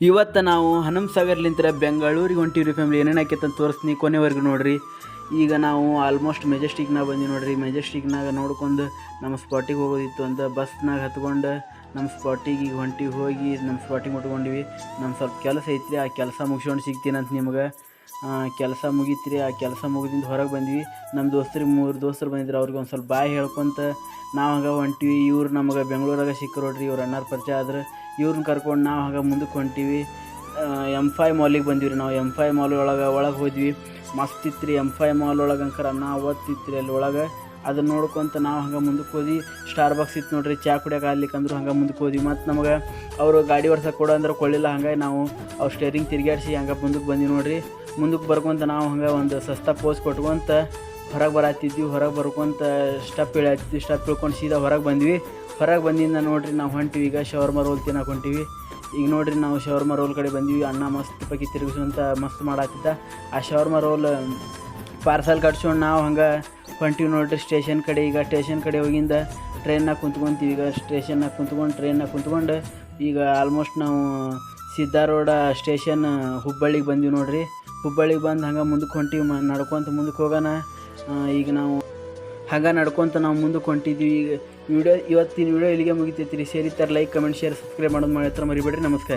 ಇವತ್ತು ನಾವು ಹನುಮಸಾಗರ್ಲಿಂತ್ರ ಬೆಂಗಳೂರಿಗೆ ಹೊಂಟಿವ್ರಿ ಫ್ಯಾಮಿಲಿ ಏನೇನು ಆಕೈತೆ ಅಂತ ತೋರಿಸ್ತೀನಿ ಕೊನೆವರೆಗೂ ನೋಡ್ರಿ. ಈಗ ನಾವು ಆಲ್ಮೋಸ್ಟ್ ಮೆಜೆಸ್ಟಿಕ್ನಾಗ ಬಂದೀವಿ ನೋಡ್ರಿ. ಮೆಜೆಸ್ಟಿಕ್ನಾಗ ನೋಡ್ಕೊಂಡು ನಮ್ಮ ಸ್ಪಾಟಿಗೆ ಹೋಗೋದಿತ್ತು ಅಂತ ಬಸ್ನಾಗ ಹತ್ಕೊಂಡು ನಮ್ಮ ಸ್ಪಾಟಿಗೆ ಈಗ ಹೊಂಟಿ ಹೋಗಿ ನಮ್ಮ ಸ್ಪಾಟಿಗೆ ಮುಟ್ಕೊಂಡಿವಿ. ನಮ್ಮ ಸ್ವಲ್ಪ ಕೆಲಸ ಐತ್ರಿ, ಆ ಕೆಲಸ ಮುಗಿಸ್ಕೊಂಡು ಅಂತ ನಿಮ್ಗೆ. ಕೆಲಸ ಮುಗೀತ್ರಿ, ಆ ಕೆಲಸ ಮುಗಿದಿಂದ ಹೊರಗೆ ಬಂದ್ವಿ. ನಮ್ಮ ದೋಸ್ತರಿಗೆ ಮೂರು ದೋಸ್ತರು ಬಂದಿದ್ರು, ಅವ್ರಿಗೆ ಒಂದು ಸ್ವಲ್ಪ ಬಾಯಿ ಹೇಳ್ಕೊಂತ ನಾವು ಹಂಗೆ ಹೊಂಟಿವಿ. ಇವ್ರು ನಮಗೆ ಬೆಂಗಳೂರಾಗ ಸಿಕ್ಕರೋಡ್ರಿ ಇವ್ರು ಅಣ್ಣಾರ ಪರಿಚಯ ಆದ್ರೆ ಇವ್ರನ್ನ ಕರ್ಕೊಂಡು ನಾವು ಹಾಗೆ ಮುಂದಕ್ಕೆ ಹೊಂಟೀವಿ. ಎಂ ಫೈ ಮಾಲಿಗೆ ಬಂದಿವಿ ನಾವು. ಎಂ ಫೈ ಮಾಲ್ ಒಳಗೆ ಒಳಗೆ ಹೋದ್ವಿ. ಮಸ್ತ್ ಇತ್ತು ರೀ ಎಂ ಫೈ ಮಾಲ್ ಒಳಗೆ ಅಂಕರ ನಾವು ಓದ್ತಿತ್ತು ರೀ ಅಲ್ಲಿ ಒಳಗೆ. ಅದನ್ನ ನೋಡ್ಕೊಂತ ನಾವು ಹಂಗೆ ಮುಂದಕ್ಕೆ ಹೋದ್ವಿ. ಸ್ಟಾರ್ ಬಾಕ್ಸ್ ಇತ್ತು ನೋಡ್ರಿ, ಚಾ ಕುಡಿಯೋಕೆ ಆಗ್ಲಿಕ್ಕೆ ಅಂದ್ರೆ ಹಂಗೆ ಮುಂದಕ್ಕೆ ಹೋದ್ವಿ. ಮತ್ತು ನಮಗೆ ಅವರು ಗಾಡಿ ಓಡ್ಸಕ್ಕೆ ಕೊಡು ಅಂದ್ರೆ ಕೊಳ್ಳಿಲ್ಲ ಹಂಗೆ ನಾವು ಅವ್ರು ಸ್ಟೇರಿಂಗ್ ತಿರುಗಾಡಿಸಿ ಹಂಗೆ ಮುಂದಕ್ಕೆ ಬಂದಿವಿ ನೋಡ್ರಿ. ಮುಂದಕ್ಕೆ ಬರ್ಕೊಂತ ನಾವು ಹಂಗೆ ಒಂದು ಸಸ್ತಾ ಪೋಸ್ ಕೊಟ್ಕೊಂತ ಹೊರಗೆ ಬರತ್ತಿದ್ವಿ ಹೊರಗೆ ಬರ್ಕೊಂತ ಸ್ಟೆಪ್ ಇಳತ್ತಿದ್ವಿ ಸ್ಟೆಪ್ ಇಳ್ಕೊಂಡು ಸೀದಾ ಹೊರಗೆ ಬಂದ್ವಿ. ಹೊರಗೆ ಬಂದಿಂದ ನೋಡ್ರಿ ನಾವು ಹೊಂಟಿವಿ, ಈಗ ಶವರ್ಮ ರೋಲ್ ತಿನ್ನಕ್ಕೆ ಹೊಂಟಿವಿ. ಈಗ ನೋಡ್ರಿ ನಾವು ಶವರ್ಮ ರೋಲ್ ಕಡೆ ಬಂದ್ವಿ ಅಣ್ಣ ಮಸ್ತ್ ಪಕ್ಕಿ ತಿರುಗಿಸುವಂತ ಮಸ್ತ್ ಮಾಡತ್ತಿದ್ದ ಆ ಶವರ್ಮ ರೋಲ್ ಪಾರ್ಸಲ್ ಕಟ್ಸ್ಕೊಂಡು ನಾವು ಹಂಗೆ ಹೊಂಟಿವಿ ನೋಡ್ರಿ ಸ್ಟೇಷನ್ ಕಡೆ. ಈಗ ಸ್ಟೇಷನ್ ಕಡೆ ಹೋಗಿಂದ ಟ್ರೈನ್ನಾಗ ಕುಂತ್ಕೊಂತೀವಿ, ಈಗ ಸ್ಟೇಷನ್ನಾಗ ಕುಂತ್ಕೊಂಡು ಟ್ರೈನ್ನಾಗ ಕುಂತ್ಕೊಂಡು ಈಗ ಆಲ್ಮೋಸ್ಟ್ ನಾವು ಸಿದ್ದಾರೋಡ ಸ್ಟೇಷನ್ ಹುಬ್ಬಳ್ಳಿಗೆ ಬಂದ್ವಿ ನೋಡ್ರಿ. ಹುಬ್ಬಳ್ಳಿಗೆ ಬಂದು ಹಂಗೆ ಮುಂದಕ್ಕೆ ಹೊಂಟಿವಿ, ಮ ನಡ್ಕೊಂತ ಮುಂದಕ್ಕೆ ಹೋಗೋಣ. ಈಗ ನಾವು ಹಾಗೆ ನಡ್ಕೊತ ನಾವು ಮುಂದಕ್ಕೆ ಹೊಂಟಿದ್ವಿ ಈಗ ವಿಡಿಯೋ ಇವತ್ತಿನ ವಿಡಿಯೋ ಇಲ್ಲಿಗೆ ಮುಗಿತೈತಿ ರೀ ಸೇರಿತ್ತಾರೆ ಲೈಕ್, ಕಮೆಂಟ್ ಶೇರ್ ಸಬ್ಸ್ಕ್ರೈಬ್ ಮಾಡೋದು ಮಾಡಿ ಹತ್ರ ಮರಿಬೇಡ್ರಿ. ನಮಸ್ಕಾರ.